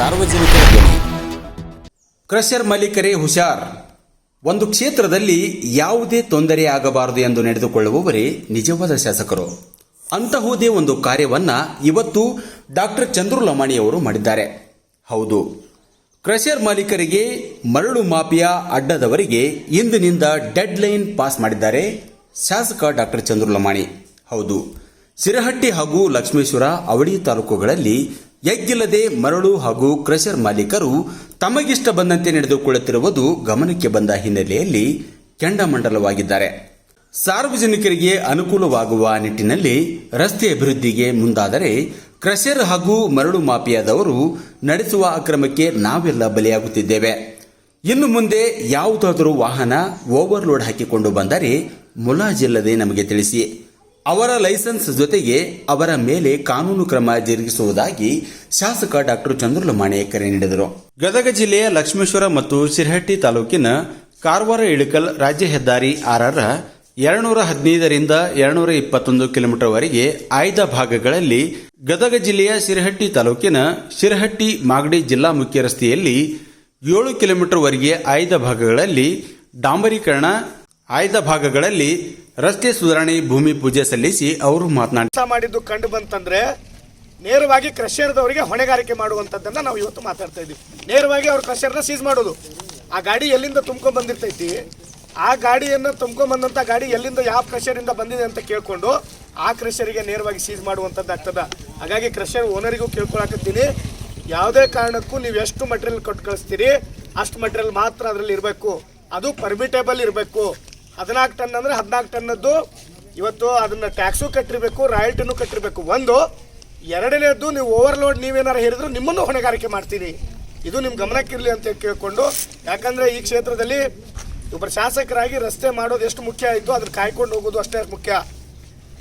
ಸಾರ್ವಜನಿಕರ ಧ್ವನಿ ಕ್ರಷರ್ ಮಾಲೀಕರೇ ಹುಷಾರ್. ಒಂದು ಕ್ಷೇತ್ರದಲ್ಲಿ ಯಾವುದೇ ತೊಂದರೆ ಆಗಬಾರದು ಎಂದು ನಡೆದುಕೊಳ್ಳುವವರೇ ನಿಜವಾದ ಶಾಸಕರು. ಅಂತಹುದೇ ಒಂದು ಕಾರ್ಯವನ್ನ ಇವತ್ತು ಡಾಕ್ಟರ್ ಚಂದ್ರು ಲಮಾಣಿಯವರು ಮಾಡಿದ್ದಾರೆ. ಹೌದು. ಕ್ರಷರ್ ಮಾಲೀಕರಿಗೆ ಮರಳು ಮಾಫಿಯಾ ಅಡ್ಡದವರಿಗೆ ಇಂದಿನಿಂದ ಡೆಡ್ ಲೈನ್ ಪಾಸ್ ಮಾಡಿದ್ದಾರೆ ಶಾಸಕ ಡಾಕ್ಟರ್ ಚಂದ್ರು ಲಮಾಣಿ. ಹೌದು. ಸಿರಹಟ್ಟಿ ಹಾಗೂ ಲಕ್ಷ್ಮೇಶ್ವರ ಅವಳಿ ತಾಲೂಕುಗಳಲ್ಲಿ ಎಗ್ಗಿಲ್ಲದೆ ಮರಳು ಹಾಗೂ ಕ್ರಷರ್ ಮಾಲೀಕರು ತಮಗಿಷ್ಟ ಬಂದಂತೆ ನಡೆದುಕೊಳ್ಳುತ್ತಿರುವುದು ಗಮನಕ್ಕೆ ಬಂದ ಹಿನ್ನೆಲೆಯಲ್ಲಿ ಕೆಂಡಮಂಡಲವಾಗಿದ್ದಾರೆ. ಸಾರ್ವಜನಿಕರಿಗೆ ಅನುಕೂಲವಾಗುವ ನಿಟ್ಟಿನಲ್ಲಿ ರಸ್ತೆ ಅಭಿವೃದ್ಧಿಗೆ ಮುಂದಾದರೆ ಕ್ರಷರ್ ಹಾಗೂ ಮರಳು ಮಾಫಿಯಾದವರು ನಡೆಸುವ ಅಕ್ರಮಕ್ಕೆ ನಾವೆಲ್ಲ ಬಲಿಯಾಗುತ್ತಿದ್ದೇವೆ. ಇನ್ನು ಮುಂದೆ ಯಾವುದಾದರೂ ವಾಹನ ಓವರ್ಲೋಡ್ ಹಾಕಿಕೊಂಡು ಬಂದರೆ ಮುಲಾಜಿಲ್ಲದೆ ನಮಗೆ ತಿಳಿಸಿ. ಅವರ ಲೈಸೆನ್ಸ್ ಜೊತೆಗೆ ಅವರ ಮೇಲೆ ಕಾನೂನು ಕ್ರಮ ಜರುಗಿಸುವುದಾಗಿ ಶಾಸಕ ಡಾಕ್ಟರ್ ಚಂದ್ರಲಮಾಣೆ ಕರೆ ನೀಡಿದರು. ಗದಗ ಜಿಲ್ಲೆಯ ಲಕ್ಷ್ಮೇಶ್ವರ ಮತ್ತು ಶಿರಹಟ್ಟಿ ತಾಲೂಕಿನ ಕಾರವಾರ ಇಳಕಲ್ ರಾಜ್ಯ ಹೆದ್ದಾರಿ ಆರರ ಎರಡ್ನೂರ ಹದಿನೈದರಿಂದ ಎರಡ್ನೂರ ಇಪ್ಪತ್ತೊಂದು ಕಿಲೋಮೀಟರ್ವರೆಗೆ ಆಯ್ದ ಭಾಗಗಳಲ್ಲಿ ಗದಗ ಜಿಲ್ಲೆಯ ಶಿರಹಟ್ಟಿ ತಾಲೂಕಿನ ಶಿರಹಟ್ಟಿ ಮಾಗಡಿ ಜಿಲ್ಲಾ ಮುಖ್ಯ ರಸ್ತೆಯಲ್ಲಿ ಏಳು ಕಿಲೋಮೀಟರ್ವರೆಗೆ ಆಯ್ದ ಭಾಗಗಳಲ್ಲಿ ಡಾಂಬರೀಕರಣ, ಆಯ್ದ ಭಾಗಗಳಲ್ಲಿ ರಸ್ತೆ ಸುಧಾರಣೆ, ಭೂಮಿ ಪೂಜೆ ಸಲ್ಲಿಸಿ ಅವರು ಮಾತನಾಡಿ ಮಾಡಿದ್ದು ಕಂಡು ಬಂತಂದ್ರೆ ನೇರವಾಗಿ ಕ್ರಷರ್ದವರಿಗೆ ಹೊಣೆಗಾರಿಕೆ ಮಾಡುವಂತದ್ದನ್ನ ನಾವು ಇವತ್ತು ಮಾತಾಡ್ತಾ ಇದ್ದೀವಿ. ನೇರವಾಗಿ ಅವ್ರ ಕ್ರಷರ್ನ ಸೀಸ್ ಮಾಡೋದು. ಆ ಗಾಡಿ ಎಲ್ಲಿಂದ ತುಂಬ್ಕೊಂಡ್ ಬಂದಿರ್ತೈತಿ? ಆ ಗಾಡಿಯನ್ನು ತುಂಬ್ಕೊಂಡ್ ಬಂದಂತ ಗಾಡಿ ಎಲ್ಲಿಂದ ಯಾವ ಕ್ರಷರಿಂದ ಬಂದಿದೆ ಅಂತ ಕೇಳ್ಕೊಂಡು ಆ ಕ್ರಷರಿಗೆ ನೇರವಾಗಿ ಸೀಸ್ ಮಾಡುವಂಥದ್ದು ಆಗ್ತದ. ಹಾಗಾಗಿ ಕ್ರಷರ್ ಓನರಿಗೂ ಕೇಳ್ಕೊಳಕತ್ತೀನಿ. ಯಾವುದೇ ಕಾರಣಕ್ಕೂ ನೀವು ಎಷ್ಟು ಮಟೀರಿಯಲ್ ಕೊಟ್ಟು ಕಳಿಸ್ತೀರಿ, ಅಷ್ಟು ಮಟೀರಿಯಲ್ ಮಾತ್ರ ಅದರಲ್ಲಿ ಇರಬೇಕು. ಅದು ಪರ್ಮಿಟೇಬಲ್ ಇರಬೇಕು. ಹದಿನಾಲ್ಕು ಟನ್ ಅಂದ್ರೆ ಹದಿನಾಲ್ಕು ಟನ್ನದ್ದು. ಇವತ್ತು ಅದನ್ನ ಟ್ಯಾಕ್ಸು ಕಟ್ಟಿರಬೇಕು ರಾಯಲ್ಟಿನೂ ಕಟ್ಟಿರ್ಬೇಕು. ಒಂದು, ಎರಡನೇದ್ದು ನೀವು ಓವರ್ಲೋಡ್ ನೀವೇನಾರು ಹೇಳಿದ್ರು ನಿಮ್ಮನ್ನು ಹೊಣೆಗಾರಿಕೆ ಮಾಡ್ತೀರಿ ಇದು ನಿಮ್ಮ ಗಮನಕ್ಕಿರಲಿ ಅಂತ ಕೇಳಿಕೊಂಡು, ಯಾಕಂದ್ರೆ ಈ ಕ್ಷೇತ್ರದಲ್ಲಿ ಒಬ್ಬರು ಶಾಸಕರಾಗಿ ರಸ್ತೆ ಮಾಡೋದು ಎಷ್ಟು ಮುಖ್ಯ ಆಯಿತು ಅದನ್ನ ಕಾಯ್ಕೊಂಡು ಹೋಗೋದು ಅಷ್ಟೇ ಮುಖ್ಯ.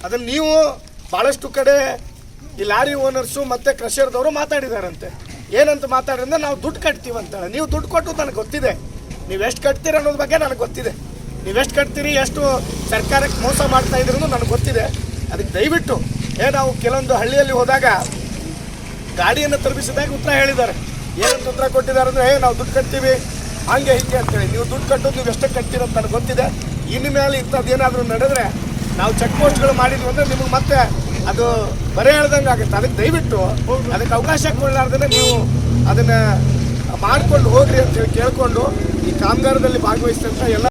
ಅದನ್ನ ನೀವು ಭಾಳಷ್ಟು ಕಡೆ ಈ ಲಾರಿ ಓನರ್ಸು ಮತ್ತೆ ಕ್ರಷರ್ದವರು ಮಾತಾಡಿದಾರಂತೆ. ಏನಂತ ಮಾತಾಡಿದ್ರೆ ನಾವು ದುಡ್ಡು ಕಟ್ತೀವಂತ ನೀವು ದುಡ್ಡು ಕೊಟ್ಟು ನನಗೆ ಗೊತ್ತಿದೆ. ನೀವು ಎಷ್ಟು ಕಟ್ತೀರ ಅನ್ನೋದ್ರ ಬಗ್ಗೆ ನನಗೆ ಗೊತ್ತಿದೆ. ನೀವೆಷ್ಟು ಕಟ್ತೀರಿ, ಎಷ್ಟು ಸರ್ಕಾರಕ್ಕೆ ಮೋಸ ಮಾಡ್ತಾ ಇದ್ರು ನನಗೆ ಗೊತ್ತಿದೆ. ಅದಕ್ಕೆ ದಯವಿಟ್ಟು, ಏ, ನಾವು ಕೆಲವೊಂದು ಹಳ್ಳಿಯಲ್ಲಿ ಹೋದಾಗ ಗಾಡಿಯನ್ನು ತಲುಪಿಸಿದಾಗ ಉತ್ತರ ಹೇಳಿದ್ದಾರೆ. ಏನಂತ ಉತ್ತರ ಕೊಟ್ಟಿದ್ದಾರೆ ಅಂದರೆ, ಏ, ನಾವು ದುಡ್ಡು ಕಟ್ತೀವಿ, ಹಂಗೆ ಹಿಂಗೆ ಅಂತೇಳಿ. ನೀವು ದುಡ್ಡು ಕಟ್ಟೋದು ನೀವು ಎಷ್ಟಕ್ಕೆ ಕಟ್ತೀರ ಅಂತ ನನಗೆ ಗೊತ್ತಿದೆ. ಇನ್ನು ಮೇಲೆ ಇಂಥದ್ದು ಏನಾದರೂ ನಡೆದ್ರೆ ನಾವು ಚೆಕ್ ಪೋಸ್ಟ್ಗಳು ಮಾಡಿದ್ವಿ ಅಂದರೆ ನಿಮಗೆ ಮತ್ತೆ ಅದು ಬರೆ ಹೇಳ್ದಂಗೆ ಆಗುತ್ತೆ. ಅದಕ್ಕೆ ದಯವಿಟ್ಟು ಅದಕ್ಕೆ ಅವಕಾಶ ಕೊಡಲಾರ್ದೇ ನೀವು ಅದನ್ನು ಮಾಡ್ಕೊಂಡು ಹೋಗ್ರಿ ಅಂತೇಳಿ ಕೇಳಿಕೊಂಡು ಈ ಕಾಮಗಾರದಲ್ಲಿ ಭಾಗವಹಿಸಿದಂಥ ಎಲ್ಲ